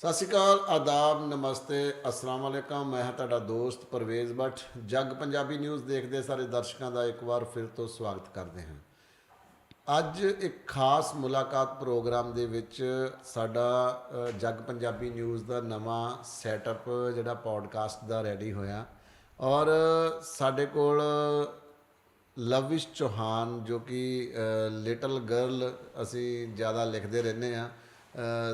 ਸਤਿ ਸ਼੍ਰੀ ਅਕਾਲ, ਆਦਾਬ, ਨਮਸਤੇ, ਅਸਲਾਮ ਵਾਲੇਕਮ ਮੈਂ ਹਾਂ ਤੁਹਾਡਾ ਦੋਸਤ ਪਰਵੇਜ਼ ਭੱਟ। ਜੱਗ ਪੰਜਾਬੀ ਨਿਊਜ਼ ਦੇਖਦੇ ਸਾਰੇ ਦਰਸ਼ਕਾਂ ਦਾ ਇੱਕ ਵਾਰ ਫਿਰ ਤੋਂ ਸਵਾਗਤ ਕਰਦੇ ਹਾਂ। ਅੱਜ ਇੱਕ ਖਾਸ ਮੁਲਾਕਾਤ ਪ੍ਰੋਗਰਾਮ ਦੇ ਵਿੱਚ ਸਾਡਾ ਜੱਗ ਪੰਜਾਬੀ ਨਿਊਜ਼ ਦਾ ਨਵਾਂ ਸੈਟਅਪ, ਜਿਹੜਾ ਪੋਡਕਾਸਟ ਦਾ ਰੈਡੀ ਹੋਇਆ। ਔਰ ਸਾਡੇ ਕੋਲ ਲਵਿਸ਼ ਚੌਹਾਨ, ਜੋ ਕਿ ਲਿਟਲ ਗਰਲ ਅਸੀਂ ਜ਼ਿਆਦਾ ਲਿਖਦੇ ਰਹਿੰਦੇ ਆ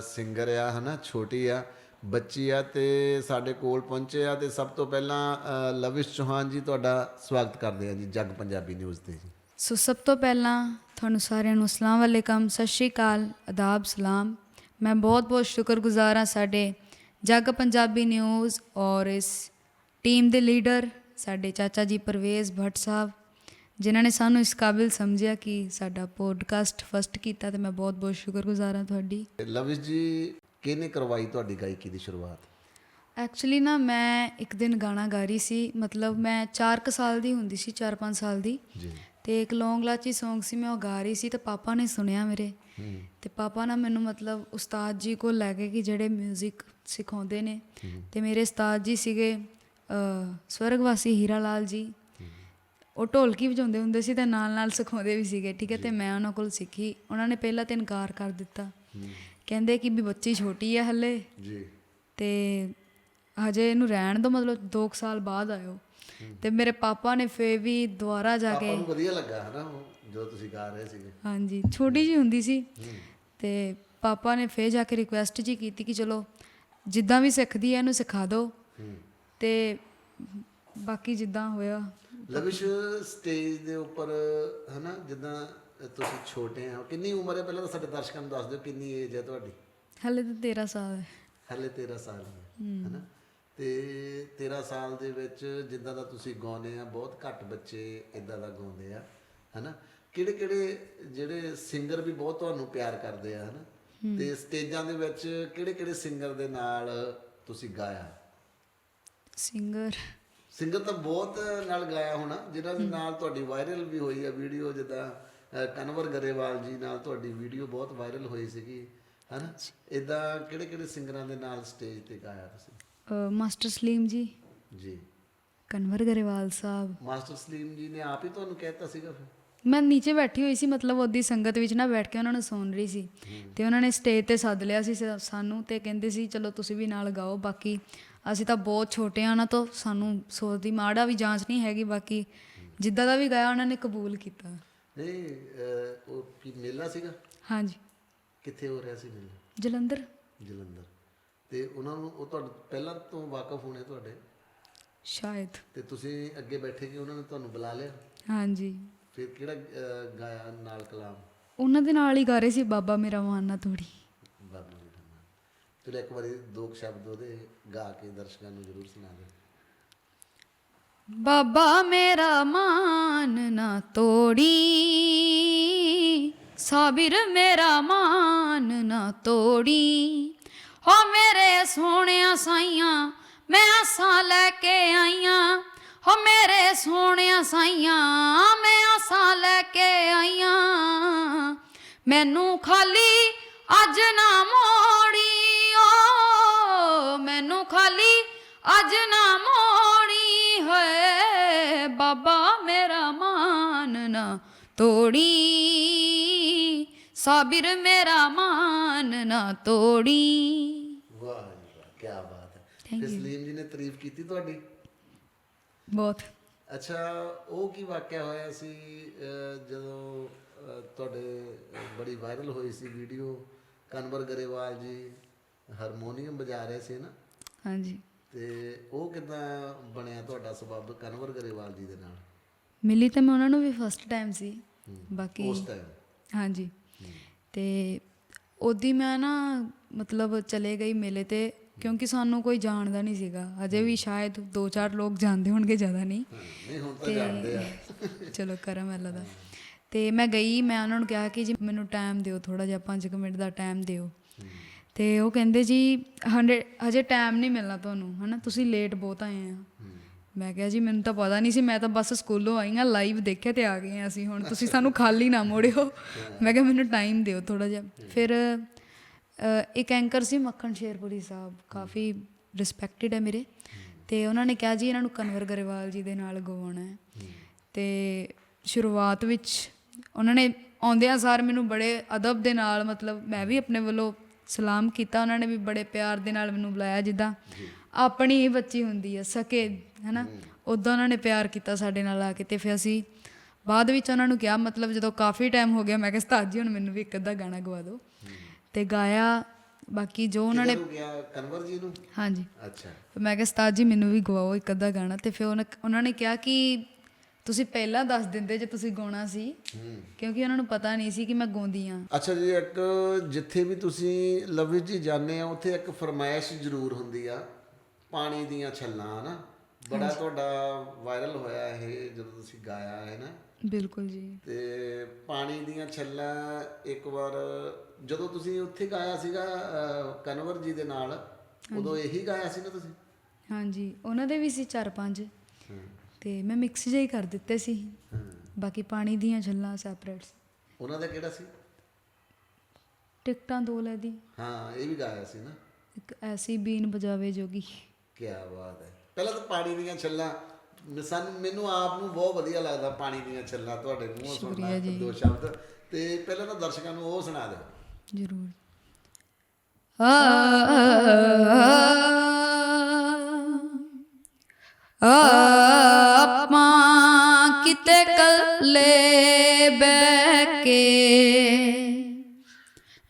ਸਿੰਗਰ ਆ, ਹਨਾ, ਛੋਟੀ ਆ, ਬੱਚੀ ਆ ਤੇ ਸਾਡੇ ਕੋਲ ਪਹੁੰਚੇ ਆ ਤੇ ਸਭ ਤੋਂ ਪਹਿਲਾਂ ਲਵਿਸ਼ ਚੌਹਾਨ ਜੀ, ਤੁਹਾਡਾ ਸਵਾਗਤ ਕਰਦੇ ਆ ਜੀ, ਜੱਗ ਪੰਜਾਬੀ ਨਿਊਜ਼ ਤੇ ਜੀ। ਸੋ ਸਭ ਤੋਂ ਪਹਿਲਾਂ ਤੁਹਾਨੂੰ ਸਾਰਿਆਂ ਨੂੰ ਅਸਲਾਮ ਵਾਲੇਕਮ, ਸਤਿ ਸ਼੍ਰੀ ਅਕਾਲ ਆਦਾਬ ਸਲਾਮ। ਮੈਂ ਬਹੁਤ-ਬਹੁਤ ਸ਼ੁਕਰਗੁਜ਼ਾਰ ਹਾਂ ਸਾਡੇ ਜੱਗ ਪੰਜਾਬੀ ਨਿਊਜ਼ ਔਰ ਇਸ ਟੀਮ ਦੇ ਲੀਡਰ, ਸਾਡੇ ਚਾਚਾ ਜੀ ਪਰਵੇਜ਼ ਭੱਟ ਸਾਹਿਬ ਜਿਨ੍ਹਾਂ ਨੇ ਸਾਨੂੰ ਇਸ ਕਾਬਿਲ ਸਮਝਿਆ ਕਿ ਸਾਡਾ ਪੋਡਕਾਸਟ ਫਸਟ ਕੀਤਾ ਤੇ ਮੈਂ ਬਹੁਤ-ਬਹੁਤ ਸ਼ੁਕਰਗੁਜ਼ਾਰ ਹਾਂ ਤੁਹਾਡੀ। ਲਵਿਸ਼ ਜੀ ਕਿਹਨੇ ਕਰਵਾਈ ਤੁਹਾਡੀ ਗਾਇਕੀ ਦੀ ਸ਼ੁਰੂਆਤ? ਐਕਚੁਅਲੀ ਨਾ ਮੈਂ ਇੱਕ ਦਿਨ ਗਾਣਾ ਗਾ ਰਹੀ ਸੀ ਮਤਲਬ ਮੈਂ 4 ਕੁ ਸਾਲ ਦੀ ਹੁੰਦੀ ਸੀ 4-5 ਸਾਲ ਦੀ। ਜੀ। ਤੇ ਇੱਕ ਲੌਂਗ ਲਾਚੀ Song ਸੀ ਮੈਂ ਉਹ ਗਾ ਰਹੀ ਸੀ ਤੇ ਪਾਪਾ ਨੇ ਸੁਣਿਆ ਮੇਰੇ। ਤੇ ਪਾਪਾ ਨਾ ਮੈਨੂੰ ਮਤਲਬ ਉਸਤਾਦ ਜੀ ਕੋਲ ਲੈ ਗਏ ਕਿ ਜਿਹੜੇ 뮤직 ਸਿਖਾਉਂਦੇ ਨੇ। ਤੇ ਮੇਰੇ ਉਸਤਾਦ ਜੀ ਸੀਗੇ ਸਵਰਗਵਾਸੀ ਹੀਰਾ ਲਾਲ ਜੀ। ਉਹ ਢੋਲਕੀ ਵਜਾਉਂਦੇ ਹੁੰਦੇ ਸੀ ਤੇ ਨਾਲ ਨਾਲ ਸਿਖਾਉਂਦੇ ਵੀ ਸੀਗੇ ਠੀਕ ਹੈ ਤੇ ਮੈਂ ਉਹਨਾਂ ਕੋਲ ਸਿੱਖੀ। ਉਹਨਾਂ ਨੇ ਪਹਿਲਾਂ ਤੇ ਇਨਕਾਰ ਕਰ ਦਿੱਤਾ। ਕਹਿੰਦੇ ਕਿ ਵੀ ਬੱਚੀ ਛੋਟੀ ਹੈ ਹੱਲੇ। ਜੀ। ਤੇ ਹਜੇ ਇਹਨੂੰ ਰਹਿਣ ਦੋ ਮਤਲਬ 2 ਸਾਲ ਬਾਅਦ ਆਇਓ। ਤੇ ਮੇਰੇ ਪਾਪਾ ਨੇ ਫੇਰ ਵੀ ਦੁਬਾਰਾ ਜਾ ਕੇ ਨੂੰ ਵਧੀਆ ਲੱਗਾ ਹਨਾ ਉਹ ਜੋ ਤੁਸੀਂ ਗਾ ਰਹੇ ਸੀਗੇ। ਹਾਂਜੀ ਛੋਟੀ ਜੀ ਹੁੰਦੀ ਸੀ। ਤੇ ਪਾਪਾ ਨੇ ਫੇਰ ਜਾ ਕੇ ਰਿਕੁਐਸਟ ਜੀ ਕੀਤੀ ਕਿ ਚਲੋ ਜਿੱਦਾਂ ਵੀ ਸਿੱਖਦੀ ਹੈ ਇਹਨੂੰ ਸਿਖਾ ਦਿਓ ਤੇ ਬਾਕੀ ਜਿੱਦਾਂ ਹੋਇਆ। ਲਵਿਸ਼ ਸਟੇਜ ਦੇ ਉੱਪਰ ਹਨਾ ਜਿੱਦਾਂ ਤੁਸੀਂ ਛੋਟੇ ਆ ਕਿੰਨੀ ਉਮਰ ਹੈ? ਪਹਿਲਾਂ ਤਾਂ ਸਾਡੇ ਦਰਸ਼ਕਾਂ ਨੂੰ ਦੱਸ ਦਿਓ ਕਿੰਨੀ ਏਜ ਹੈ ਤੁਹਾਡੀ। ਹਲੇ ਤਾਂ 13 ਸਾਲ ਹੈ। ਹਲੇ 13 ਸਾਲ ਹੀ ਹੈ ਹਨਾ? ਤੇ 13 ਸਾਲ ਦੇ ਵਿੱਚ ਜਿੱਦਾਂ ਦਾ ਤੁਸੀਂ ਗਾਉਂਦੇ ਆ ਬਹੁਤ ਘੱਟ ਬੱਚੇ ਇਦਾਂ ਦਾ ਗਾਉਂਦੇ ਆ ਹਨਾ? ਕਿਹੜੇ ਕਿਹੜੇ ਜਿਹੜੇ ਸਿੰਗਰ ਵੀ ਬਹੁਤ ਤੁਹਾਨੂੰ ਪਿਆਰ ਕਰਦੇ ਆ ਹਨਾ? ਤੇ ਸਟੇਜਾਂ ਦੇ ਵਿੱਚ ਕਿਹੜੇ ਕਿਹੜੇ ਸਿੰਗਰ ਦੇ ਨਾਲ ਤੁਸੀਂ ਗਾਇਆ? ਸਿੰਗਰ ਸਿੰਗਰ ਤਾਂ ਬਹੁਤ ਨਾਲ ਗਾਇਆ ਹੋਣਾ ਜਿਨ੍ਹਾਂ ਦੇ ਨਾਲ ਤੁਹਾਡੀ ਵਾਇਰਲ ਵੀ ਹੋਈ ਆ ਵੀਡੀਓ ਜਿੱਦਾਂ ਕਨਵਰ ਗਰੇਵਾਲ ਜੀ ਨਾਲ ਤੁਹਾਡੀ ਵੀਡੀਓ ਬਹੁਤ ਵਾਇਰਲ ਹੋਈ ਸੀਗੀ ਹਨਾ? ਇਦਾਂ ਕਿਹੜੇ ਕਿਹੜੇ ਸਿੰਗਰਾਂ ਦੇ ਨਾਲ ਸਟੇਜ ਤੇ ਗਾਇਆ ਤੁਸੀਂ? ਮਾਸਟਰ ਸਲੀਮ ਜੀ। ਜੀ। ਕਨਵਰ ਗਰੇਵਾਲ ਸਾਹਿਬ। ਮਾਸਟਰ ਸਲੀਮ ਜੀ ਨੇ ਆਪ ਹੀ ਤੁਹਾਨੂੰ ਕਹਿਤਾ ਸੀਗਾ ਫਿਰ? ਮੈਂ ਨੀਚੇ ਬੈਠੀ ਹੋਈ ਸੀ ਮਤਲਬ ਉਹਦੀ ਸੰਗਤ ਵਿੱਚ ਨਾ ਬੈਠ ਕੇ ਉਹਨਾਂ ਨੂੰ ਸੁਣ ਰਹੀ ਸੀ। ਤੇ ਉਹਨਾਂ ਨੇ ਸਟੇਜ ਤੇ ਸੱਦ ਲਿਆ ਸ- ਸਾਨੂੰ ਤੇ ਕਹਿੰਦੇ ਸੀ ਚਲੋ ਤੁਸੀਂ ਵੀ ਨਾਲ ਗਾਓ ਬਾਕੀ ਅਸੀਂ ਤਾਂ ਬਹੁਤ ਛੋਟੇ ਆ ਨਾ ਤਾਂ ਸਾਨੂੰ ਸੋਚ ਦੀ ਮਾੜਾ ਵੀ ਜਾਂਚ ਨਹੀਂ ਹੈਗੀ ਬਾਕੀ ਜਿੱਦਾਂ ਦਾ ਵੀ ਗਾਇਆ ਉਹਨਾਂ ਨੇ ਕਬੂਲ ਕੀਤਾ। ਨਹੀਂ ਅ, ਉਹ ਕੀ ਮੇਲਾ ਸੀਗਾ? ਹਾਂਜੀ। ਕਿੱਥੇ ਹੋ ਰਿਹਾ ਸੀ ਮੇਲਾ? ਜਲੰਧਰ। ਜਲੰਧਰ। ਤੇ ਉਹਨਾਂ ਨੂੰ ਉਹ ਤੁਹਾਡੇ ਪਹਿਲਾਂ ਤੋਂ ਵਾਕਿਫ ਹੋਣੇ ਤੁਹਾਡੇ? ਸ਼ਾਇਦ। ਤੇ ਤੁਸੀਂ ਅੱਗੇ ਬੈਠੇ ਕਿ ਉਹਨਾਂ ਨੇ ਤੁਹਾਨੂੰ ਬੁਲਾ ਲਿਆ? ਹਾਂਜੀ। ਫਿਰ ਕਿਹੜਾ ਗਾਇਆ ਨਾਲ ਕਲਾਮ? ਉਹਨਾਂ ਦੇ ਨਾਲ ਹੀ ਗਾ ਰਹੇ ਸੀ ਬਾਬਾ ਮੇਰਾ ਮਾਨਾ ਤੋੜੀ। ਬਾਬਾ ਜੀ ਦਾ ਨਾਮ ਚਲੋ ਇੱਕ ਵਾਰੀ ਦੋ ਕੁ ਸ਼ਬਦ ਉਹਦੇ ਗਾ ਕੇ ਦਰਸ਼ਕਾਂ ਨੂੰ ਜ਼ਰੂਰ ਸੁਣਾ ਦਿਓ। ਬਾਬਾ ਮੇਰਾ ਮਾਨ ਨਾ ਤੋੜੀ, ਸਾਬਿਰ ਮੇਰਾ ਮਾਨ ਨਾ ਤੋੜੀ। ਹੋ ਮੇਰੇ ਸੋਹਣਿਆ ਸਾਈਆਂ, ਮੈਂ ਆਸਾਂ ਲੈ ਕੇ ਆਈਆਂ। ਹੋ ਮੇਰੇ ਸੋਹਣਿਆ ਸਾਈਆਂ, ਮੈਂ ਆਸਾਂ ਲੈ ਕੇ ਆਈਆਂ। ਮੈਨੂੰ ਖਾਲੀ ਅੱਜ ਨਾ ਮੋੜੀ ਖਾਲੀ ਅੱਜ ਨਾ ਮੋੜੀ ਹੋਏ ਬਾਬਾ ਮੇਰਾ ਮਾਨ ਨਾ ਤੋੜੀ। ਸਾਬਿਰ ਮੇਰਾ ਮਾਨ ਨਾ ਤੋੜੀ। ਵਾਹ ਜੀ ਵਾਹ ਕੀ ਬਾਤ ਹੈ। ਤੇ ਸਲੀਮ ਜੀ ਨੇ ਤਾਰੀਫ ਕੀਤੀ ਤੁਹਾਡੀ? ਬਹੁਤ। ਅੱਛਾ ਉਹ ਕੀ ਵਾਕਿਆ ਹੋਇਆ ਸੀ ਜਦੋਂ ਤੁਹਾਡੇ ਬੜੀ ਵਾਇਰਲ ਹੋਈ ਸੀ ਵੀਡੀਓ? ਕਨਵਰ ਗਰੇਵਾਲ ਜੀ ਹਾਰਮੋਨੀਅਮ ਵਜਾ ਰਹੇ ਸੀ ਨਾ? ਹਾਂਜੀ। ਤੇ ਉਹ ਕਿਦਾਂ ਬਣਿਆ ਤੁਹਾਡਾ ਸਬਬ ਕਨਵਰ ਗਰੇਵਾਲ ਜੀ ਦੇ ਨਾਲ? ਮਿਲੀ ਤਾਂ ਮੈਂ ਉਹਨਾਂ ਨੂੰ ਵੀ ਫਸਟ ਟਾਈਮ ਸੀ। ਬਾਕੀ ਉਸ ਟਾਈਮ ਹਾਂਜੀ। ਤੇ ਉਹਦੀ ਮੈਂ ਨਾ ਮਤਲਬ ਚਲੇ ਗਈ ਮੇਲੇ ਤੇ ਕਿਉਂਕਿ ਸਾਨੂੰ ਕੋਈ ਜਾਣਦਾ ਨਹੀਂ ਸੀਗਾ। ਅਜੇ ਵੀ ਸ਼ਾਇਦ 2-4 ਲੋਕ ਜਾਣਦੇ ਹੋਣਗੇ ਜ਼ਿਆਦਾ ਨਹੀਂ। ਨਹੀਂ ਹੁਣ ਤਾਂ ਜਾਣਦੇ ਆ। ਚਲੋ ਕਰਮ ਅੱਲਾ ਦਾ। ਤੇ ਮੈਂ ਗਈ ਮੈਂ ਉਹਨਾਂ ਨੂੰ ਕਿਹਾ ਕਿ ਜੀ ਮੈਨੂੰ ਟਾਈਮ ਦਿਓ ਥੋੜਾ ਜਿਹਾ 5 ਮਿੰਟ ਦਾ ਟਾਈਮ ਦਿਓ। ਤੇ ਉਹ ਕਹਿੰਦੇ ਜੀ 100 ਹਜੇ ਟਾਈਮ ਨਹੀਂ ਮਿਲਣਾ ਤੁਹਾਨੂੰ ਹਨਾ? ਤੁਸੀਂ ਲੇਟ ਬਹੁਤ ਆਏ ਆ। ਮੈਂ ਕਿਹਾ ਜੀ ਮੈਨੂੰ ਤਾਂ ਪਤਾ ਨਹੀਂ ਸੀ ਮੈਂ ਤਾਂ ਬਸ ਸਕੂਲੋਂ ਆਈ ਹਾਂ ਲਾਈਵ ਦੇਖਿਆ ਤੇ ਆ ਗਏ ਹਾਂ ਅਸੀਂ ਹੁਣ। ਤੁਸੀਂ ਸਾਨੂੰ ਖਾਲੀ ਨਾ ਮੋੜਿਓ। ਮੈਂ ਕਿਹਾ ਮੈਨੂੰ ਟਾਈਮ ਦਿਓ ਥੋੜਾ ਜਿਹਾ। ਫਿਰ ਇੱਕ ਐਂਕਰ ਸੀ ਮੱਖਣ ਸ਼ੇਰਪੁਰੀ ਸਾਹਿਬ ਕਾਫੀ ਰਿਸਪੈਕਟਡ ਹੈ ਮੇਰੇ। ਤੇ ਉਹਨਾਂ ਨੇ ਕਿਹਾ ਜੀ ਇਹਨਾਂ ਨੂੰ ਕਨਵਰ ਗਰੇਵਾਲ ਜੀ ਦੇ ਨਾਲ ਗਵਾਉਣਾ ਹੈ। ਤੇ ਸ਼ੁਰੂਆਤ ਵਿੱਚ ਉਹਨਾਂ ਨੇ ਆਉਂਦਿਆਂ ਸਾਰ ਮੈਨੂੰ ਬੜੇ ਅਦਬ ਦੇ ਨਾਲ ਮਤਲਬ ਮੈਂ ਵੀ ਆਪਣੇ ਵੱਲੋਂ ਸਲਾਮ ਕੀਤਾ ਉਹਨਾਂ ਨੇ ਵੀ ਬੜੇ ਪਿਆਰ ਦੇ ਨਾਲ ਮੈਨੂੰ ਬੁਲਾਇਆ ਜਿੱਦਾਂ ਆਪਣੀ ਹੀ ਬੱਚੀ ਹੁੰਦੀ ਹੈ ਸਕੇ ਹੈਨਾ? ਉਦੋਂ ਉਹਨਾਂ ਨੇ ਪਿਆਰ ਕੀਤਾ ਸਾਡੇ ਨਾਲ ਆ ਕੇ ਤੇ ਫਿਰ ਅਸੀਂ ਬਾਅਦ ਵਿੱਚ ਉਹਨਾਂ ਨੂੰ ਕਿਹਾ ਮਤਲਬ ਜਦੋਂ ਕਾਫੀ ਟਾਈਮ ਹੋ ਗਿਆ ਮੈਂ ਕਿਹਾ ਉਸਤਾਦ ਜੀ ਹੁਣ ਮੈਨੂੰ ਵੀ ਇੱਕ ਅੱਧਾ ਗਾਣਾ ਗਵਾ ਦਿਓ। ਤੇ ਗਾਇਆ ਬਾਕੀ ਜੋ ਉਹਨਾਂ ਨੇ ਕਨਵਰ ਜੀ ਨੂੰ? ਹਾਂਜੀ। ਅੱਛਾ। ਮੈਂ ਕਿਹਾ ਉਸਤਾਦ ਜੀ ਮੈਨੂੰ ਵੀ ਗਵਾਓ ਇੱਕ ਅੱਧਾ ਗਾਣਾ। ਤੇ ਫਿਰ ਉਹਨਾਂ ਨੇ ਕਿਹਾ ਕਿ ਤੁਸੀਂ ਪਹਿਲਾਂ ਦੱਸ ਦਿੰਦੇ ਜੇ ਤੁਸੀਂ ਗਾਉਣਾ ਸੀ। ਕਿਉਂਕਿ ਉਹਨਾਂ ਨੂੰ ਪਤਾ ਨਹੀਂ ਸੀ ਕਿ ਮੈਂ ਗਾਉਂਦੀ ਆ ਅੱਛਾ ਜੀ ਇੱਕ ਜਿੱਥੇ ਵੀ ਤੁਸੀਂ ਲਵਿਸ਼ ਜੀ ਜਾਂਦੇ ਆ ਉੱਥੇ ਇੱਕ ਫਰਮਾਇਸ਼ ਜ਼ਰੂਰ ਹੁੰਦੀ ਆ ਪਾਣੀ ਦੀਆਂ ਛੱਲਾਂ ਨਾ ਬੜਾ ਤੁਹਾਡਾ ਵਾਇਰਲ ਹੋਇਆ ਇਹ ਜਦੋਂ ਤੁਸੀਂ ਗਾਇਆ ਹੈ ਨਾ। ਬਿਲਕੁਲ ਜੀ। ਤੇ ਪਾਣੀ ਦੀਆਂ ਛੱਲਾਂ ਇੱਕ ਵਾਰ ਜਦੋਂ ਤੁਸੀਂ ਉੱਥੇ ਗਾਇਆ ਸੀਗਾ ਕਨਵਰ ਜੀ ਦੇ ਨਾਲ ਉਦੋਂ ਇਹੀ ਗਾਇਆ ਸੀ ਨਾ ਤੁਸੀਂ? ਹਾਂਜੀ ਉਹਨਾਂ ਦੇ ਵੀ ਸੀ ਚਾਰ ਪੰਜ। ਤੇ ਮੈਂ ਮਿਕਸ ਜਿਹਾ ਹੀ ਕਰ ਦਿੱਤੇ ਸੀ ਬਾਕੀ ਪਾਣੀ ਦੀਆਂ ਛੱਲਾਂ ਸੈਪਰੇਟ ਉਹਨਾਂ ਦਾ ਕਿਹੜਾ ਸੀ ਟਿਕਟਾਂ ਦੋ ਲੈ ਦੀ ਹਾਂ ਇਹ ਵੀ ਗਾਇਆ ਸੀ ਨਾ ਇੱਕ ਐਸੀ ਬੀਨ ਬਜਾਵੇ ਜੋਗੀ ਕੀ ਬਾਤ ਹੈ ਪਹਿਲਾਂ ਤਾਂ ਪਾਣੀ ਦੀਆਂ ਛੱਲਾਂ ਸਾਨੂੰ ਮੈਨੂੰ ਆਪ ਨੂੰ ਬਹੁਤ ਵਧੀਆ ਲੱਗਦਾ ਪਾਣੀ ਦੀਆਂ ਛੱਲਾਂ ਤੁਹਾਡੇ ਮੂੰਹੋਂ ਸੁਣਨਾ। ਦੋ ਸ਼ਬਦ ਤੇ ਪਹਿਲਾਂ ਤਾਂ ਦਰਸ਼ਕਾਂ ਨੂੰ ਉਹ ਸੁਣਾ ਦਿਓ ਜ਼ਰੂਰ ਆ ਆਪਾਂ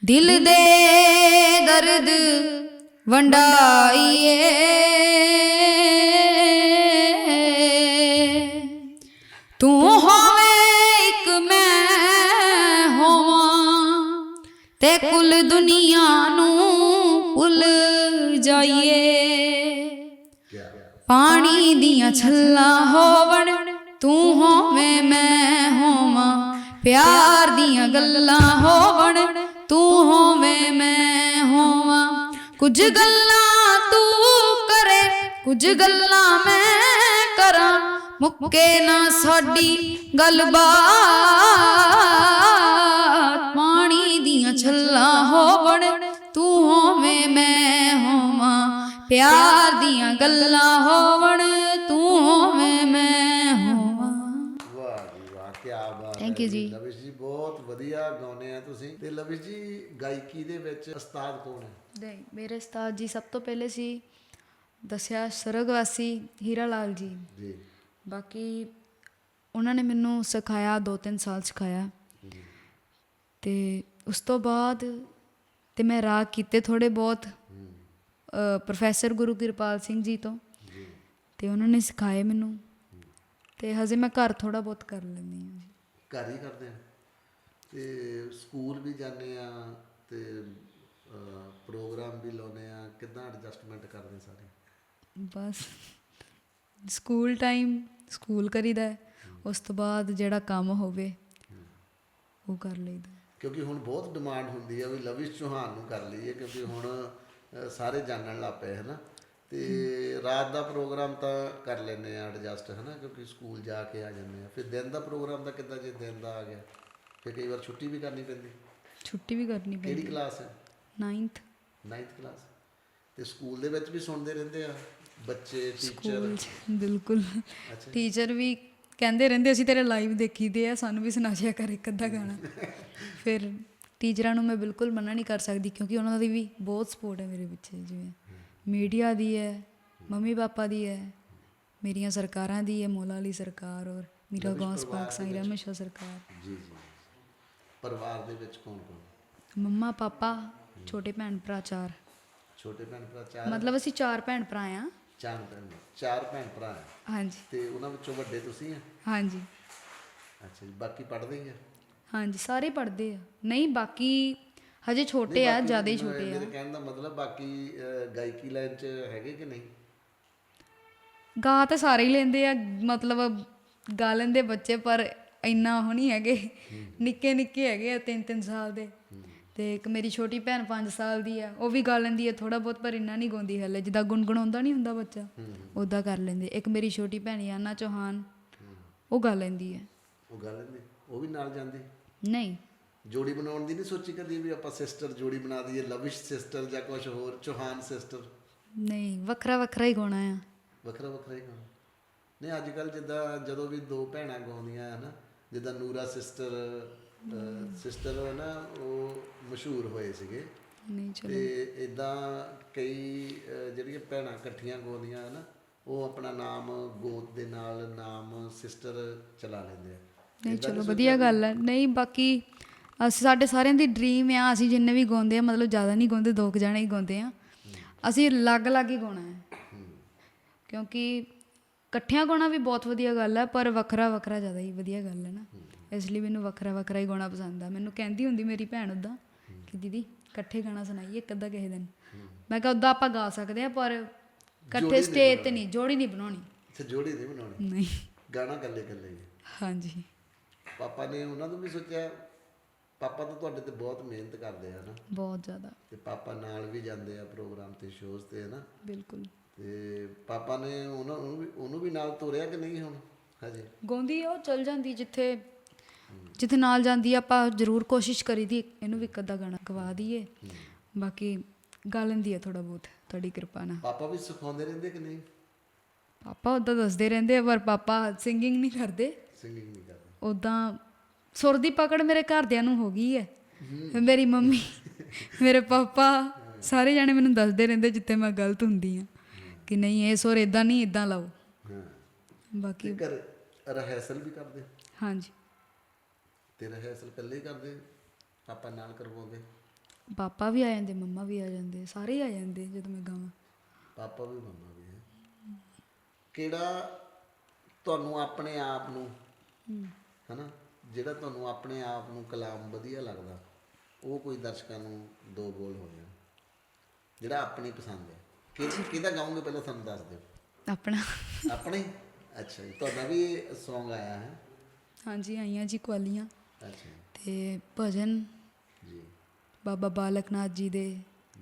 ਦਿਲ ਦੇ ਦਰਦ ਵੰਡਾਈਏ। ਤੂੰ ਹੋਵੇਂ ਇੱਕ ਮੈਂ ਹੋਵਾਂ ਤੇ ਕੁੱਲ ਦੁਨੀਆ ਨੂੰ ਭੁੱਲ ਜਾਈਏ। ਪਾਣੀ ਦੀਆਂ ਛੱਲਾਂ ਹੋਵਣ, ਤੂੰ ਹੋਵੇਂ ਮੈਂ ਹੋਵਾਂ। ਪਿਆਰ ਦੀਆਂ ਗੱਲਾਂ ਹੋਵਣ ਤੂੰ ਹੋਵੇਂ, ਮੈਂ ਹੋਵਾਂ। ਕੁਝ ਗੱਲਾਂ ਤੂੰ ਕਰੇ, ਕੁਝ ਗੱਲਾਂ ਮੈਂ ਕਰਾਂ। ਮੁੱਕੇ ਨਾ ਸਾਡੀ ਗੱਲਬਾਤ। ਪਾਣੀ ਦੀਆਂ ਛੱਲਾਂ ਹੋਵਣ ਤੂੰ ਹੋਵੇਂ, ਮੈਂ ਹੋਵਾਂ। ਪਿਆਰ ਦੀਆਂ ਗੱਲਾਂ ਹੋਵਣ ਹੈ you ਜੀ। ਲਵਿਸ਼ ਜੀ ਬਹੁਤ ਵਧੀਆ ਗਾਉਂਦੇ ਆ ਤੁਸੀਂ। ਤੇ ਲਵਿਸ਼ ਜੀ ਗਾਇਕੀ ਦੇ ਵਿੱਚ ਉਸਤਾਦ ਕੌਣ ਹੈ? ਨਹੀਂ ਮੇਰੇ ਉਸਤਾਦ ਜੀ ਸਭ ਤੋਂ ਪਹਿਲੇ ਸੀ ਦੱਸਿਆ ਸਰਗਵਾਸੀ ਹੀਰਾ ਲਾਲ ਜੀ। ਜੀ। ਬਾਕੀ ਉਹਨਾਂ ਨੇ ਮੈਨੂੰ ਸਿਖਾਇਆ 2-3 ਸਾਲ ਸਿਖਾਇਆ। ਤੇ ਉਸ ਤੋਂ ਬਾਅਦ ਤੇ ਮੈਂ ਰਾਗ ਕੀਤੇ ਥੋੜੇ ਬਹੁਤ ਪ੍ਰੋਫੈਸਰ ਗੁਰੂ ਕਿਰਪਾਲ ਸਿੰਘ ਜੀ ਤੋਂ। ਤੇ ਉਹਨਾਂ ਨੇ ਸਿਖਾਏ ਮੈਨੂੰ। ਤੇ ਹਜੇ ਮੈਂ ਘਰ ਥੋੜਾ ਬਹੁਤ ਕਰ ਲੈਂਦੀ ਹਾਂ ਜੀ। ਘਰ ਹੀ ਕਰਦੇ ਆ। ਤੇ ਸਕੂਲ ਵੀ ਜਾਂਦੇ ਆ ਤੇ ਪ੍ਰੋਗਰਾਮ ਵੀ ਲਾਉਨੇ ਆ। ਕਿੱਦਾਂ ਐਡਜਸਟਮੈਂਟ ਕਰਦੇ ਸਾਰੇ? ਬਸ। ਸਕੂਲ ਟਾਈਮ ਸਕੂਲ ਕਰੀਦਾ ਹੈ। ਉਸ ਤੋਂ ਬਾਅਦ ਜਿਹੜਾ ਕੰਮ ਹੋਵੇ ਉਹ ਕਰ ਲਈਦਾ। ਕਿਉਂਕਿ ਹੁਣ ਬਹੁਤ ਡਿਮਾਂਡ ਹੁੰਦੀ ਹੈ ਵੀ ਲਵਿਸ਼ ਚੌਹਾਨ ਨੂੰ ਕਰ ਲਈਏ। ਕਿਉਂਕਿ ਹੁਣ ਸਾਰੇ ਜਾਣਨ ਲੱਗ ਪਏ ਹਨਾ? ਤੇ ਰਾਤ ਦਾ ਪ੍ਰੋਗਰਾਮ ਤਾਂ ਕਰ ਲੈਂਦੇ ਆ ਐਡਜਸਟ ਹਨਾ ਕਿਉਂਕਿ ਸਕੂਲ ਜਾ ਕੇ ਆ ਜਾਂਦੇ ਆ। ਫਿਰ ਦਿਨ ਦਾ ਪ੍ਰੋਗਰਾਮ ਦਾ ਕਿੱਦਾਂ ਜੇ ਦਿਨ ਦਾ ਆ ਗਿਆ ਫਿਰ ਕਈ ਵਾਰ ਛੁੱਟੀ ਵੀ ਕਰਨੀ ਪੈਂਦੀ। ਛੁੱਟੀ ਵੀ ਕਰਨੀ ਕਿਹੜੀ ਪੈਂਦੀ ਕਲਾਸ ਹੈ? 9th 9th class. ਤੇ ਸਕੂਲ ਦੇ ਵਿੱਚ ਵੀ ਸੁਣਦੇ ਰਹਿੰਦੇ ਆ? ਬੱਚੇ ਟੀਚਰ ਬਿਲਕੁਲ। ਟੀਚਰ ਵੀ ਕਹਿੰਦੇ ਰਹਿੰਦੇ ਅਸੀਂ ਤੇਰੇ ਲਾਈਵ ਦੇਖੀਦੇ ਆ ਸਾਨੂੰ ਵੀ ਸੁਣਾ ਜਿਆ ਕਰ ਇੱਕ ਅੱਧਾ ਗਾਣਾ। ਫਿਰ ਟੀਚਰਾਂ ਨੂੰ ਮੈਂ ਬਿਲਕੁਲ ਮਨਾ ਨਹੀਂ ਕਰ ਸਕਦੀ ਕਿਉਂਕਿ ਉਹਨਾਂ ਦੀ ਵੀ ਬਹੁਤ ਸਪੋਰਟ ਹੈ ਮੇਰੇ ਪਿੱਛੇ ਜਿਵੇਂ ਮੀਡੀਆ ਦੀ ਹੈ ਮੰਮੀ ਪਾਪਾ ਦੀ ਹੈ ਮੇਰੀਆਂ ਸਰਕਾਰਾਂ ਦੀ ਹੈ ਮੌਲਾ ਵਾਲੀ ਸਰਕਾਰ ਔਰ ਮੀਰਾ ਗੌਂਸ ਪਾਕ ਸਾਈ ਰਮੇਸ਼ਾ ਸਰਕਾਰ। ਜੀ ਜੀ। ਪਰਿਵਾਰ ਦੇ ਵਿੱਚ ਕੌਣ ਕੌਣ? ਮੰਮਾ ਪਾਪਾ ਛੋਟੇ ਭੈਣ ਭਰਾ ਚਾਰ। ਛੋਟੇ ਭੈਣ ਭਰਾ ਚਾਰ? ਮਤਲਬ ਅਸੀਂ ਚਾਰ ਭੈਣ ਭਰਾ ਆ। ਚਾਰ ਭੈਣ ਚਾਰ ਭੈਣ ਭਰਾ ਹੈ ਹਾਂਜੀ। ਤੇ ਉਹਨਾਂ ਵਿੱਚੋਂ ਵੱਡੇ ਤੁਸੀਂ ਆ? ਹਾਂਜੀ। ਅੱਛਾ ਜੀ ਬਾਕੀ ਪੜ੍ਹਦੇ ਹੀ ਆ? ਹਾਂਜੀ ਸਾਰੇ ਪੜ੍ਹਦੇ ਆ। ਨਹੀਂ ਬਾਕੀ ਹਜੇ ਛੋਟੇ ਆ ਜ਼ਿਆਦਾ ਹੀ ਛੋਟੇ ਆ। ਮੇਰੇ ਕਹਿਣ ਦਾ ਮਤਲਬ ਬਾਕੀ ਗਾਇਕੀ ਲਾਈਨ 'ਚ ਹੈਗੇ ਕਿ ਨਹੀਂ? ਗਾ ਤਾਂ ਸਾਰੇ ਹੀ ਲੈਂਦੇ ਆ ਮਤਲਬ ਗਾ ਲੈਂਦੇ ਬੱਚੇ ਪਰ ਇੰਨਾ ਉਹ ਨਹੀਂ ਹੈਗੇ। ਨਿੱਕੇ ਨਿੱਕੇ ਹੈਗੇ ਆ 3-3 ਸਾਲ ਦੇ। ਤੇ ਇੱਕ ਮੇਰੀ ਛੋਟੀ ਭੈਣ 5 ਸਾਲ ਦੀ ਆ ਉਹ ਵੀ ਗਾ ਲੈਂਦੀ ਆ ਥੋੜਾ ਬਹੁਤ ਪਰ ਇੰਨਾ ਨਹੀਂ ਗਾਉਂਦੀ ਹਲੇ। ਜਿੱਦਾਂ ਗੁੰਗਣਾਉਂਦਾ ਨਹੀਂ ਹੁੰਦਾ ਬੱਚਾ ਉਦਾਂ ਕਰ ਲੈਂਦੇ। ਇੱਕ ਮੇਰੀ ਛੋਟੀ ਭੈਣ ਯਾਨਾ ਚੌਹਾਨ ਉਹ ਗਾ ਲੈਂਦੀ ਹੈ ਉਹ ਗੱਲ ਨਹੀਂ ਉਹ ਵੀ ਨਾਲ ਜਾਂਦੇ? ਨਹੀਂ। ਜੋੜੀ ਬਣਾਉਣ ਦੀ ਨਹੀਂ ਸੋਚੀ ਕਦੀ ਵੀ ਆਪਾਂ ਸਿਸਟਰ ਜੋੜੀ ਬਣਾ ਦਈਏ ਲਵਿਸ਼ ਸਿਸਟਰ ਜਾਂ ਕੁਝ ਹੋਰ ਚੌਹਾਨ ਸਿਸਟਰ ਨਹੀਂ ਵੱਖਰਾ ਵੱਖਰਾ ਹੀ ਗਾਉਣਾ ਆ। ਵੱਖਰਾ ਵੱਖਰਾ ਹੀ ਗਾਣਾ ਨਹੀਂ ਅੱਜ ਕੱਲ ਜਿੱਦਾਂ ਜਦੋਂ ਵੀ ਦੋ ਭੈਣਾਂ ਗਾਉਂਦੀਆਂ ਹਨ ਜਿੱਦਾਂ ਨੂਰਾ ਸਿਸਟਰ ਸਿਸਟਰ ਨਾ ਉਹ ਮਸ਼ਹੂਰ ਹੋਏ ਸੀਗੇ। ਨਹੀਂ ਚਲੋ। ਤੇ ਇਦਾਂ ਕਈ ਜਿਹੜੀਆਂ ਭੈਣਾਂ ਇਕੱਠੀਆਂ ਗਾਉਂਦੀਆਂ ਹਨ ਉਹ ਆਪਣਾ ਨਾਮ ਗੋਤ ਦੇ ਨਾਲ ਨਾਮ ਸਿਸਟਰ ਚਲਾ ਲੈਂਦੇ ਆ। ਨਹੀਂ ਚਲੋ ਵਧੀਆ ਗੱਲ ਹੈ ਨਹੀਂ ਬਾਕੀ ਅਸੀਂ ਸਾਡੇ ਸਾਰਿਆਂ ਦੀ ਡ੍ਰੀਮ ਆ ਅਸੀਂ ਜਿੰਨੇ ਵੀ ਗਾਉਂਦੇ ਆ ਮਤਲਬ ਜ਼ਿਆਦਾ ਨਹੀਂ ਗਾਉਂਦੇ ਦੋ ਕੁ ਜਣੇ ਹੀ ਗਾਉਂਦੇ ਆ। ਅਸੀਂ ਅਲੱਗ-ਅਲੱਗ ਹੀ ਗਾਉਣਾ ਹੈ। ਕਿਉਂਕਿ ਇਕੱਠਿਆਂ ਗਾਉਣਾ ਵੀ ਬਹੁਤ ਵਧੀਆ ਗੱਲ ਹੈ ਪਰ ਵੱਖਰਾ ਵੱਖਰਾ ਜ਼ਿਆਦਾ ਹੀ ਵਧੀਆ ਗੱਲ ਹੈ ਨਾ। ਇਸ ਲਈ ਮੈਨੂੰ ਵੱਖਰਾ ਵੱਖਰਾ ਹੀ ਗਾਉਣਾ ਪਸੰਦ ਆ। ਮੈਨੂੰ ਕਹਿੰਦੀ ਹੁੰਦੀ ਮੇਰੀ ਭੈਣ ਉਦਾਂ ਕਿ ਦੀਦੀ ਇਕੱਠੇ ਗਾਣਾ ਸੁਣਾਈਏ ਇੱਕ ਅੱਧਾ ਕਿਸੇ ਦਿਨ। ਮੈਂ ਕਿਹਾ ਉਦਾਂ ਆਪਾਂ ਗਾ ਸਕਦੇ ਆ ਪਰ ਇਕੱਠੇ ਸਟੇਜ ਤੇ ਨਹੀਂ ਜੋੜੀ ਨਹੀਂ ਬਣਾਉਣੀ। ਤੇ ਜੋੜੀ ਨਹੀਂ ਬਣਾਉਣੀ। ਨਹੀਂ। ਗਾਣਾ ਇਕੱਲੇ ਇਕੱਲੇ ਹਾਂਜੀ। ਪਾਪਾ ਨੇ ਉਹਨਾਂ ਨੂੰ ਵੀ ਸੋਚਿਆ ਪਾਪਾ ਤਾਂ ਤੁਹਾਡੇ ਤੇ ਬਹੁਤ ਮਿਹਨਤ ਕਰਦੇ ਆ ਨਾ ਬਹੁਤ ਜ਼ਿਆਦਾ। ਤੇ ਪਾਪਾ ਨਾਲ ਵੀ ਜਾਂਦੇ ਆ ਪ੍ਰੋਗਰਾਮ ਤੇ ਸ਼ੋਜ਼ ਤੇ ਹੈ ਨਾ ਬਿਲਕੁਲ। ਤੇ ਪਾਪਾ ਨੇ ਉਹਨਾਂ ਨੂੰ ਵੀ ਉਹਨੂੰ ਵੀ ਨਾਲ ਤੋਰਿਆ ਕਿ ਨਹੀਂ ਹੁਣ? ਹਜੇ? ਗਾਉਂਦੀ ਆ ਉਹ ਚਲ ਜਾਂਦੀ ਜਿੱਥੇ ਜਿੱਥੇ ਨਾਲ ਜਾਂਦੀ ਆਪਾਂ ਜ਼ਰੂਰ ਕੋਸ਼ਿਸ਼ ਕਰੀਦੀ ਇਹਨੂੰ ਵੀ ਅੱਧਾ ਗਾਣਾ ਗਵਾ ਦਈਏ। ਬਾਕੀ ਗਾ ਲੈਂਦੀ ਆ ਥੋੜਾ ਬਹੁਤ ਤੁਹਾਡੀ ਕਿਰਪਾ ਨਾਲ। ਪਾਪਾ ਵੀ ਸਿਖਾਉਂਦੇ ਰਹਿੰਦੇ ਕਿ ਨਹੀਂ? ਪਾਪਾ ਉਦਾਂ ਦੱਸਦੇ ਰਹਿੰਦੇ ਆ ਪਰ ਪਾਪਾ ਸਿੰਗਿੰਗ ਨਹੀਂ ਕਰਦੇ। ਸਿੰਗਿੰਗ ਨਹੀਂ ਕਰਦੇ। ਉਦਾਂ ਸੁਰ ਦੀ ਪਕੜ ਮੇਰੇ ਘਰਦਿਆਂ ਨੂੰ ਹੋ ਗਈ ਹੈ। ਮੇਰੀ ਮੰਮੀ ਮੇਰੇ ਪਾਪਾ ਸਾਰੇ ਜਾਣੇ ਮੈਨੂੰ ਦੱਸਦੇ ਰਹਿੰਦੇ ਜਿੱਥੇ ਮੈਂ ਗਲਤ ਹੁੰਦੀ ਆ ਕਿ ਨਹੀਂ ਇਹ ਸੁਰ ਇਦਾਂ ਨਹੀਂ ਇਦਾਂ ਲਾਓ। ਬਾਕੀ ਕਰ ਰਹਿਸਲ ਵੀ ਕਰਦੇ? ਹਾਂਜੀ। ਤੇ ਰਹਿਸਲ ਇਕੱਲੇ ਕਰਦੇ? ਪਾਪਾ ਨਾਲ ਕਰਵਾਉਂਦੇ? ਪਾਪਾ ਵੀ ਆ ਜਾਂਦੇ ਮੰਮਾ ਵੀ ਆ ਜਾਂਦੇ ਸਾਰੇ ਆ ਜਾਂਦੇ ਜਦੋਂ ਮੈਂ ਗਾਵਾਂ। ਪਾਪਾ ਵੀ ਮੰਮਾ ਵੀ ਹੈ। ਕਿਹੜਾ ਤੁਹਾਨੂੰ ਆਪਣੇ ਆਪ ਨੂੰ ਹਨਾ? ਜਿਹੜਾ ਤੁਹਾਨੂੰ ਆਪਣੇ ਆਪ ਨੂੰ ਕਲਾਮ ਵਧੀਆ ਲੱਗਦਾ ਉਹ ਕੋਈ ਦਰਸ਼ਕਾਂ ਨੂੰ ਦੋ ਬੋਲ ਹੋ ਜਾਣ। ਜਿਹੜਾ ਆਪਣੀ ਪਸੰਦ ਹੈ। ਕਿ ਕਿਹਦਾ ਗਾਉਂਗੇ ਪਹਿਲਾਂ ਸਾਨੂੰ ਦੱਸ ਦਿਓ। ਆਪਣਾ। ਆਪਣੇ? ਅੱਛਾ ਜੀ ਤੁਹਾਡਾ ਵੀ Song ਆਇਆ ਹੈ। ਹਾਂਜੀ ਆਈਆਂ ਜੀ ਕੁਆਲੀਆਂ। ਅੱਛਾ ਤੇ ਭਜਨ ਜੀ। ਬਾਬਾ ਬਾਲਕ ਨਾਥ ਜੀ ਦੇ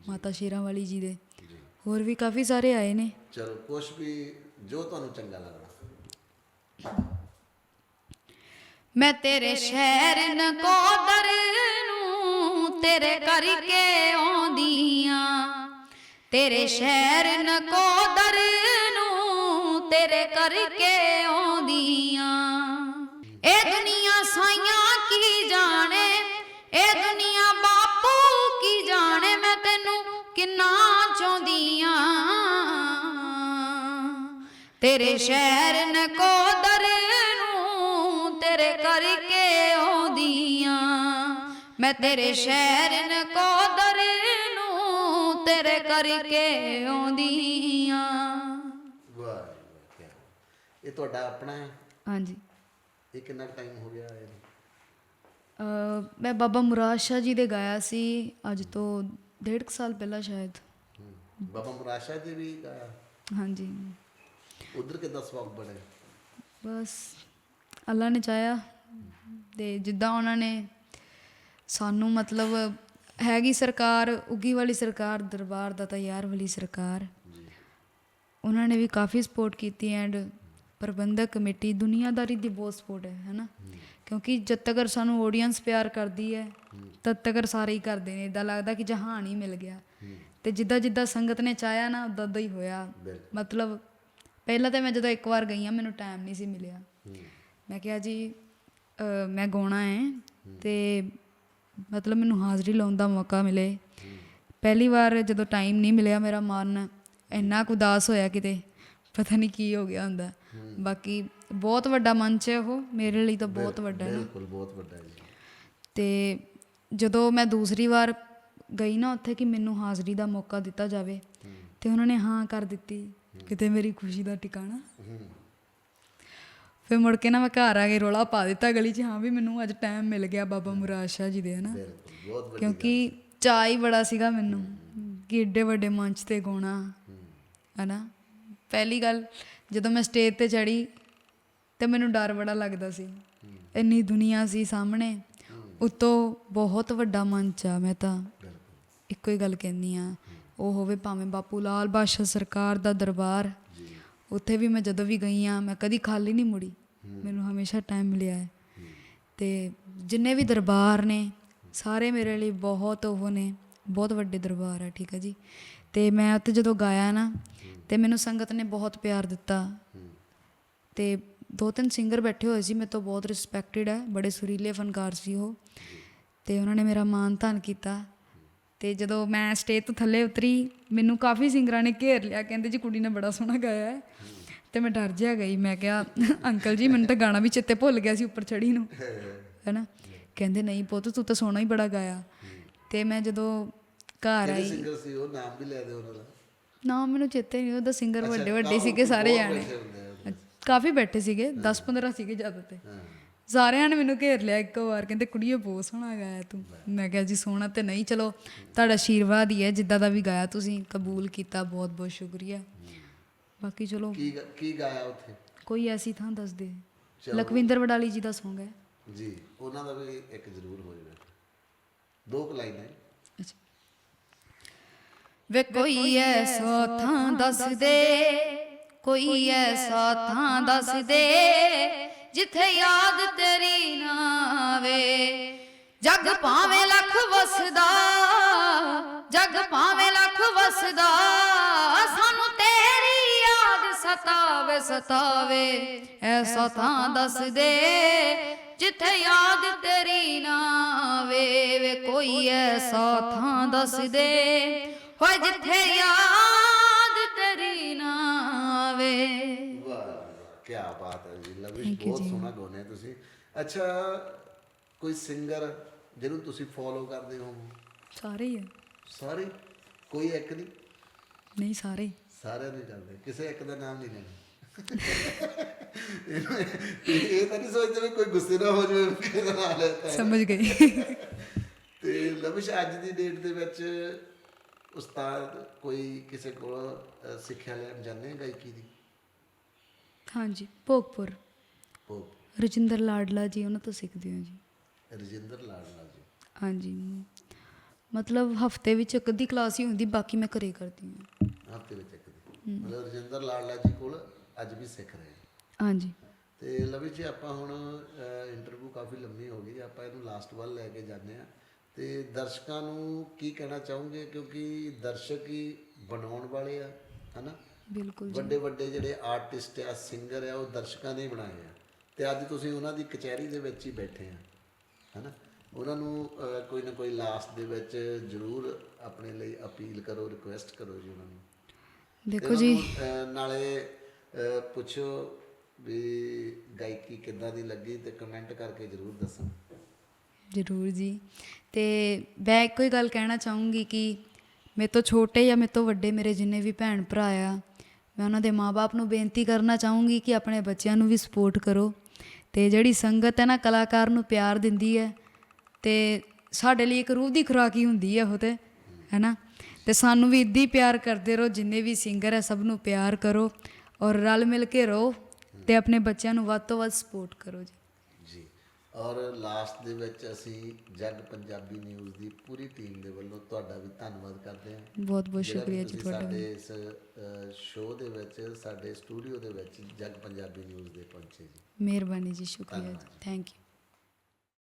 ਮਾਤਾ ਸ਼ੇਰਾਂ ਵਾਲੀ ਜੀ ਦੇ। ਜੀ। ਹੋਰ ਵੀ ਕਾਫੀ ਸਾਰੇ ਆਏ ਨੇ। ਚਲੋ ਕੁਛ ਵੀ ਜੋ ਤੁਹਾਨੂੰ ਚੰਗਾ ਲੱਗਦਾ। ਮੈਂ ਤੇਰੇ ਸ਼ਹਿਰ ਨਕੋਦਰ ਨੂੰ ਤੇਰੇ ਕਰਕੇ ਆਉਂਦੀਆਂ। ਤੇਰੇ ਸ਼ਹਿਰ ਨਕੋਦਰ ਨੂੰ ਤੇਰੇ ਕਰਕੇ ਆਉਂਦੀਆਂ। ਇਹ ਦੁਨੀਆ ਸਾਈਆਂ ਕੀ ਜਾਣੇ? ਇਹ ਦੁਨੀਆ ਬਾਪੂ ਕੀ ਜਾਣੇ? ਮੈਂ ਤੈਨੂੰ ਕਿੰਨਾ ਚਾਹੁੰਦੀਆਂ। ਤੇਰੇ ਸ਼ਹਿਰ ਨਕੋਦਰ ਤੇਰੇ ਕਰਕੇ ਆਉਂਦੀਆਂ। ਮੈਂ ਤੇਰੇ ਸ਼ਹਿਰ ਨਕੋਦਰ ਨੂੰ ਤੇਰੇ ਕਰਕੇ ਆਉਂਦੀਆਂ। ਵਾਹ ਇਹ ਤੁਹਾਡਾ ਆਪਣਾ ਹੈ? ਹਾਂਜੀ। ਇਹ ਕਿੰਨਾ ਟਾਈਮ ਹੋ ਗਿਆ ਇਹ ਮੈਂ ਬਾਬਾ ਮੁਰਾਦ ਸ਼ਾਹ ਜੀ ਦੇ ਗਾਇਆ ਸੀ ਅੱਜ ਤੋਂ ਡੇਢ ਸਾਲ ਪਹਿਲਾਂ ਸ਼ਾਇਦ। ਬਾਬਾ ਮੁਰਾਸ਼ਾ ਜੀ ਵੀ ਗਾਇਆ? ਹਾਂਜੀ। ਉਧਰ ਕਿੱਦਾਂ ਸਵਾਗ ਬਣੇ ਬਸ ਅੱਲਾ ਨੇ ਚਾਹਿਆ। ਤੇ ਜਿੱਦਾਂ ਉਹਨਾਂ ਨੇ ਸਾਨੂੰ ਮਤਲਬ ਹੈਗੀ ਸਰਕਾਰ ਉੱਗੀ ਵਾਲੀ ਸਰਕਾਰ ਦਰਬਾਰ ਦਾ ਯਾਰ ਵਾਲੀ ਸਰਕਾਰ। ਉਹਨਾਂ ਨੇ ਵੀ ਕਾਫੀ ਸਪੋਰਟ ਕੀਤੀ ਐਂਡ ਪ੍ਰਬੰਧਕ ਕਮੇਟੀ ਦੁਨੀਆਦਾਰੀ ਦੀ ਬਹੁਤ ਸਪੋਰਟ ਹੈ ਹੈਨਾ? ਕਿਉਂਕਿ ਜਦ ਤੱਕ ਸਾਨੂੰ ਆਡੀਅנס ਪਿਆਰ ਕਰਦੀ ਹੈ ਤਦ ਤੱਕ ਸਾਰੇ ਹੀ ਕਰਦੇ ਨੇ। ਇਦਾਂ ਲੱਗਦਾ ਕਿ ਜਹਾਨ ਹੀ ਮਿਲ ਗਿਆ। ਤੇ ਜਿੱਦਾਂ ਜਿੱਦਾਂ ਸੰਗਤ ਨੇ ਚਾਹਿਆ ਨਾ ਉਦਾਂ ਉਦਾਂ ਹੀ ਹੋਇਆ। ਮਤਲਬ ਪਹਿਲਾਂ ਤਾਂ ਮੈਂ ਜਦੋਂ ਇੱਕ ਵਾਰ ਗਈ ਆ ਮੈਨੂੰ ਟਾਈਮ ਨਹੀਂ ਸੀ ਮਿਲਿਆ। ਮੈਂ ਕਿਹਾ ਜੀ ਮੈਂ ਗਾਉਣਾ ਹੈ ਤੇ ਮਤਲਬ ਮੈਨੂੰ ਹਾਜ਼ਰੀ ਲਾਉਣ ਦਾ ਮੌਕਾ ਮਿਲੇ। ਪਹਿਲੀ ਵਾਰ ਜਦੋਂ ਟਾਈਮ ਨਹੀਂ ਮਿਲਿਆ ਮੇਰਾ ਮਨ ਇੰਨਾ ਕੁ ਉਦਾਸ ਹੋਇਆ ਕਿਤੇ ਪਤਾ ਨਹੀਂ ਕੀ ਹੋ ਗਿਆ ਹੁੰਦਾ। ਬਾਕੀ ਬਹੁਤ ਵੱਡਾ ਮੰਚ ਹੈ ਉਹ ਮੇਰੇ ਲਈ ਤਾਂ ਬਹੁਤ ਵੱਡਾ ਹੈ। ਬਿਲਕੁਲ ਬਹੁਤ ਵੱਡਾ ਹੈ ਜੀ। ਤੇ ਜਦੋਂ ਮੈਂ ਦੂਸਰੀ ਵਾਰ ਗਈ ਨਾ ਉੱਥੇ ਕਿ ਮੈਨੂੰ ਹਾਜ਼ਰੀ ਦਾ ਮੌਕਾ ਦਿੱਤਾ ਜਾਵੇ ਤੇ ਉਹਨਾਂ ਨੇ ਹਾਂ ਕਰ ਦਿੱਤੀ। ਕਿਤੇ ਮੇਰੀ ਖੁਸ਼ੀ ਦਾ ਟਿਕਾਣਾ। ਫਿਰ ਮੁੜ ਕੇ ਨਾ ਮੈਂ ਘਰ ਆ ਕੇ ਰੋਲਾ ਪਾ ਦਿੱਤਾ ਗਲੀ 'ਚ ਹਾਂ ਵੀ ਮੈਨੂੰ ਅੱਜ ਟਾਈਮ ਮਿਲ ਗਿਆ ਬਾਬਾ ਮੁਰਾਦ ਸ਼ਾਹ ਜੀ ਦੇ ਹਨਾ? ਕਿਉਂਕਿ ਚਾਅ ਹੀ ਬੜਾ ਸੀਗਾ ਮੈਨੂੰ ਕਿ ਏਡੇ ਵੱਡੇ ਮੰਚ ਤੇ ਗਾਉਣਾ ਹਨਾ? ਪਹਿਲੀ ਗੱਲ ਜਦੋਂ ਮੈਂ ਸਟੇਜ ਤੇ ਚੜੀ ਤੇ ਮੈਨੂੰ ਡਰ ਬੜਾ ਲੱਗਦਾ ਸੀ। ਇੰਨੀ ਦੁਨੀਆ ਸੀ ਸਾਹਮਣੇ ਉਤੋਂ ਬਹੁਤ ਵੱਡਾ ਮੰਚ ਆ ਮੈਂ ਤਾਂ ਇੱਕੋ ਹੀ ਗੱਲ ਕਹਿੰਦੀ ਆ ਉਹ ਹੋਵੇ ਭਾਵੇਂ ਬਾਪੂ ਲਾਲ ਬਾਦਸ਼ਾਹ ਸਰਕਾਰ ਦਾ ਦਰਬਾਰ ਉੱਥੇ ਵੀ ਮੈਂ ਜਦੋਂ ਵੀ ਗਈ ਆ ਮੈਂ ਕਦੀ ਖਾਲੀ ਨਹੀਂ ਮੁੜੀ। ਮੈਨੂੰ ਹਮੇਸ਼ਾ ਟਾਈਮ ਮਿਲਿਆ ਹੈ। ਤੇ ਜਿੰਨੇ ਵੀ ਦਰਬਾਰ ਨੇ ਸਾਰੇ ਮੇਰੇ ਲਈ ਬਹੁਤ ਉਹ ਨੇ ਬਹੁਤ ਵੱਡੇ ਦਰਬਾਰ ਆ ਠੀਕ ਹੈ ਜੀ। ਤੇ ਮੈਂ ਉੱਥੇ ਜਦੋਂ ਗਾਇਆ ਨਾ ਤੇ ਮੈਨੂੰ ਸੰਗਤ ਨੇ ਬਹੁਤ ਪਿਆਰ ਦਿੱਤਾ। ਤੇ ਦੋ ਤਿੰਨ ਸਿੰਗਰ ਬੈਠੇ ਹੋਏ ਸੀ ਮੇਰੇ ਤੋਂ ਬਹੁਤ ਰਿਸਪੈਕਟਡ ਹੈ ਬੜੇ ਸੁਰੀਲੇ ਫਨਕਾਰ ਸੀ ਉਹ। ਤੇ ਉਹਨਾਂ ਨੇ ਮੇਰਾ ਮਾਣ ਤਾਨ ਕੀਤਾ। ਤੇ ਜਦੋਂ ਮੈਂ ਸਟੇਜ ਤੋਂ ਥੱਲੇ ਉਤਰੀ ਮੈਨੂੰ ਕਾਫੀ ਸਿੰਗਰਾਂ ਨੇ ਘੇਰ ਲਿਆ ਕਹਿੰਦੇ ਜੀ ਕੁੜੀ ਨੇ ਬੜਾ ਸੋਹਣਾ ਗਾਇਆ ਹੈ। ਤੇ ਮੈਂ ਡਰ ਜਿਹਾ ਗਈ ਮੈਂ ਕਿਹਾ ਅੰਕਲ ਜੀ ਮੈਨੂੰ ਤਾਂ ਗਾਣਾ ਵੀ ਚੇਤੇ ਭੁੱਲ ਗਿਆ ਸੀ ਉੱਪਰ ਚੜੀ ਨੂੰ ਹੈਨਾ? ਕਹਿੰਦੇ ਨਹੀਂ ਪੁੱਤ ਤੂੰ ਤਾਂ ਸੋਹਣਾ ਹੀ ਬੜਾ ਗਾਇਆ। ਤੇ ਮੈਂ ਜਦੋਂ ਘਰ ਆਈ ਸਿੰਗਰ ਸੀ ਉਹ? ਨਾਮ ਵੀ ਲੈ ਦਿਓ ਉਹਨਾਂ ਦਾ। ਨਾ ਮੈਨੂੰ ਚੇਤੇ ਨਹੀਂ ਉਹਦਾ ਸਿੰਗਰ ਵੱਡੇ ਵੱਡੇ ਸੀਗੇ ਸਾਰੇ ਜਾਣੇ। ਕਾਫੀ ਬੈਠੇ ਸੀਗੇ 10 15 ਸੀਗੇ ਜ਼ਿਆਦਾ ਤੇ। ਸਾਰਿਆਂ ਨੇ ਮੈਨੂੰ ਘੇਰ ਲਿਆ ਇੱਕ ਵਾਰ ਕਹਿੰਦੇ ਕੁੜੀਏ ਬਹੁਤ ਸੋਹਣਾ ਗਾਇਆ ਤੂੰ। ਮੈਂ ਕਿਹਾ ਜੀ ਸੋਹਣਾ ਤੇ ਨਹੀਂ ਚਲੋ ਤੁਹਾਡਾ ਆਸ਼ੀਰਵਾਦ ਹੀ ਹੈ ਜਿੱਦਾਂ ਦਾ ਵੀ ਗਾਇਆ ਤੁਸੀਂ ਕਬੂਲ ਕੀਤਾ ਬਹੁਤ ਬਹੁਤ ਸ਼ੁਕਰੀਆ। ਬਾਕੀ ਚਲੋ ਕੀ ਕੀ ਗਾਇਆ ਉੱਥੇ? ਕੋਈ ਐਸੀ ਥਾਂ ਦੱਸ ਦੇ। ਲਖਵਿੰਦਰ ਵਡਾਲੀ ਜੀ ਦਾ Song ਹੈ। ਜੀ ਉਹਨਾਂ ਦਾ ਵੀ ਇੱਕ ਜ਼ਰੂਰ ਹੋ ਜਾਵੇ। ਦੋ ਕੁ ਲਾਈਨਾਂ ਅੱਛਾ। ਵੇ ਕੋਈ ਐਸਾ ਥਾਂ ਦੱਸ ਦੇ ਕੋਈ ਐਸਾ ਥਾਂ ਦੱਸ ਦੇ ਜਿੱਥੇ ਯਾਦ ਤੇਰੀ ਨਾ ਆਵੇ। ਜਗ ਭਾਵੇਂ ਲੱਖ ਵਸਦਾ, ਜਗ ਭਾਵੇਂ ਲੱਖ ਵਸਦਾ, ਸਾਨੂੰ ਤੇਰੀ ਯਾਦ ਸਤਾਵੇ ਸਤਾਵੇ। ਐਸਾ ਥਾਂ ਦੱਸ ਦੇ ਜਿੱਥੇ ਯਾਦ ਤੇਰੀ ਨਾ ਵੇ ਕੋਈ ਐਸਾ ਥਾਂ ਦੱਸ ਦੇ ਹੋਏ ਜਿੱਥੇ ਯਾਦ ਤੇਰੀ ਨਾ ਆਵੇ। ਕੀ ਬਾਤ ਹੈ ਜੀ ਲਵਿਸ਼ ਬਹੁਤ ਸੋਹਣਾ ਗਾਉਂਦੇ ਤੁਸੀਂ। ਅੱਛਾ ਕੋਈ ਸਿੰਗਰ ਜਿਹਨੂੰ ਤੁਸੀਂ ਫੋਲੋ ਕਰਦੇ ਹੋ? ਸਾਰੇ ਹੀ ਆ। ਸਾਰੇ? ਕੋਈ ਇੱਕ ਨਹੀਂ? ਨਹੀਂ ਸਾਰੇ ਹੀ। ਸਾਰਿਆਂ ਨੂੰ ਕਰਦੇ। ਕਿਸੇ ਇੱਕ ਦਾ ਨਾਮ ਨਹੀਂ ਲੈਣਾ। ਇਹ ਇਹ ਤਾਂ ਨਹੀਂ ਸੋਚਦੇ ਵੀ ਕੋਈ ਗੁੱਸੇ ਨਾ ਹੋ ਜਾਵੇ ਕਿਹਦਾ ਨਾਮ ਲੈਤਾ ਹੈ। ਸਮਝ ਗਈ। ਤੇ ਲਵਿਸ਼ ਅੱਜ ਦੀ ਡੇਟ ਦੇ ਵਿੱਚ ਉਸਤਾਦ ਕੋਈ ਕਿਸੇ ਕੋਲ ਅ, ਸਿੱਖਿਆ ਲੈਣ ਜਾਂਦੇ ਆ ਗਾਇਕੀ ਦੀ? ਹਾਂਜੀ ਭੋਗਪੁਰ। ਉਹ ਰਜਿੰਦਰ ਲਾਡਲਾ ਜੀ ਉਹਨਾਂ ਤੋਂ ਸਿੱਖਦੀ ਹਾਂ ਜੀ। ਰਜਿੰਦਰ ਲਾਡਲਾ ਜੀ। ਹਾਂਜੀ। ਮਤਲਬ ਹਫ਼ਤੇ ਵਿੱਚ ਇੱਕ ਅੱਧੀ ਕਲਾਸ ਹੀ ਹੁੰਦੀ ਬਾਕੀ ਮੈਂ ਘਰੇ ਕਰਦੀ ਹਾਂ। ਹਫ਼ਤੇ ਵਿੱਚ ਇੱਕ ਦਿਨ ਮਤਲਬ ਰਜਿੰਦਰ ਲਾਡਲਾ ਜੀ ਕੋਲ ਅੱਜ ਵੀ ਸਿੱਖ ਰਹੇ ਆ ਹਾਂਜੀ। ਤੇ ਲਵਿਸ਼ ਜੀ ਆਪਾਂ ਹੁਣ ਇੰਟਰਵਿਊ ਕਾਫੀ ਲੰਮੀ ਹੋ ਗਈ ਆਪਾਂ ਇਹਨੂੰ ਲਾਸਟ ਵੱਲ ਲੈ ਕੇ ਜਾਂਦੇ ਆ ਤੇ ਦਰਸ਼ਕਾਂ ਨੂੰ ਕੀ ਕਹਿਣਾ ਚਾਹੋਗੇ? ਕਿਉਂਕਿ ਦਰਸ਼ਕ ਹੀ ਬਣਾਉਣ ਵਾਲੇ ਆ ਹਨਾ? ਬਿਲਕੁਲ ਜੀ। ਵੱਡੇ ਵੱਡੇ ਜਿਹੜੇ ਆਰਟਿਸਟ ਆ ਸਿੰਗਰ ਆ ਉਹ ਦਰਸ਼ਕਾਂ ਨੇ ਬਣਾਏ ਆ। ਤੇ ਅੱਜ ਤੁਸੀਂ ਉਹਨਾਂ ਦੀ ਕਚਹਿਰੀ ਦੇ ਵਿੱਚ ਹੀ ਬੈਠੇ ਆ ਹਨਾ? ਉਹਨਾਂ ਨੂੰ ਕੋਈ ਨਾ ਕੋਈ ਲਾਸਟ ਦੇ ਵਿੱਚ ਜ਼ਰੂਰ ਆਪਣੇ ਲਈ ਅਪੀਲ ਕਰੋ ਰਿਕੁਐਸਟ ਕਰੋ ਜੀ ਉਹਨਾਂ ਨੂੰ। ਦੇਖੋ ਜੀ। ਨਾਲੇ ਪੁੱਛੋ ਵੀ ਗਾਇਕੀ ਕਿੱਦਾਂ ਦੀ ਲੱਗੀ ਤੇ ਕਮੈਂਟ ਕਰਕੇ ਜ਼ਰੂਰ ਦੱਸੋ ਜ਼ਰੂਰ ਜੀ। ਤੇ ਮੈਂ ਇੱਕੋ ਹੀ ਗੱਲ ਕਹਿਣਾ ਚਾਹੂੰਗੀ ਕਿ ਮੇਰੇ ਤੋਂ ਛੋਟੇ ਜਾਂ ਮੇਰੇ ਤੋਂ ਵੱਡੇ ਮੇਰੇ ਜਿੰਨੇ ਵੀ ਭੈਣ ਭਰਾ ਆ ਮੈਂ ਉਹਨਾਂ ਦੇ ਮਾਪੇ ਨੂੰ ਬੇਨਤੀ ਕਰਨਾ ਚਾਹੂੰਗੀ ਕਿ ਆਪਣੇ ਬੱਚਿਆਂ ਨੂੰ ਵੀ ਸਪੋਰਟ ਕਰੋ। ਤੇ ਜਿਹੜੀ ਸੰਗਤ ਹੈ ਨਾ, ਕਲਾਕਾਰ ਨੂੰ ਪਿਆਰ ਦਿੰਦੀ ਹੈ ਤੇ ਸਾਡੇ ਲਈ ਇੱਕ ਰੂਹ ਦੀ ਖੁਰਾਕ ਹੀ ਹੁੰਦੀ ਹੈ ਉਹ ਤੇ ਹੈਨਾ ਤੇ ਸਾਨੂੰ ਵੀ ਇੱਦੀ ਪਿਆਰ ਕਰਦੇ ਰਹੋ, ਜਿੰਨੇ ਵੀ ਸਿੰਗਰ ਹੈ, ਸਭ ਨੂੰ ਪਿਆਰ ਕਰੋ ਔਰ ਰਲ ਮਿਲ ਕੇ ਰਹੋ ਤੇ ਆਪਣੇ ਬੱਚਿਆਂ ਨੂੰ ਵੱਧ ਤੋਂ ਵੱਧ ਸਪੋਰਟ ਕਰੋ ਜੀ। ਔਰ ਲਾਸਟ ਦੇ ਵਿੱਚ ਅਸੀਂ ਜਗ ਪੰਜਾਬੀ ਨਿਊਜ਼ ਦੀ ਪੂਰੀ ਟੀਮ ਦੇ ਵੱਲੋਂ ਤੁਹਾਡਾ ਵੀ ਧੰਨਵਾਦ ਕਰਦੇ ਹਾਂ। ਬਹੁਤ ਬਹੁਤ ਸ਼ੁਕਰੀਆ ਜੀ ਤੁਹਾਡਾ। ਸਾਡੇ ਇਸ ਸ਼ੋਅ ਦੇ ਵਿੱਚ ਸਾਡੇ ਸਟੂਡੀਓ ਦੇ ਵਿੱਚ ਜਗ ਪੰਜਾਬੀ ਨਿਊਜ਼ ਦੇ ਪਹੁੰਚੇ ਜੀ। ਮਿਹਰਬਾਨੀ ਜੀ ਸ਼ੁਕਰੀਆ ਜੀ। Thank you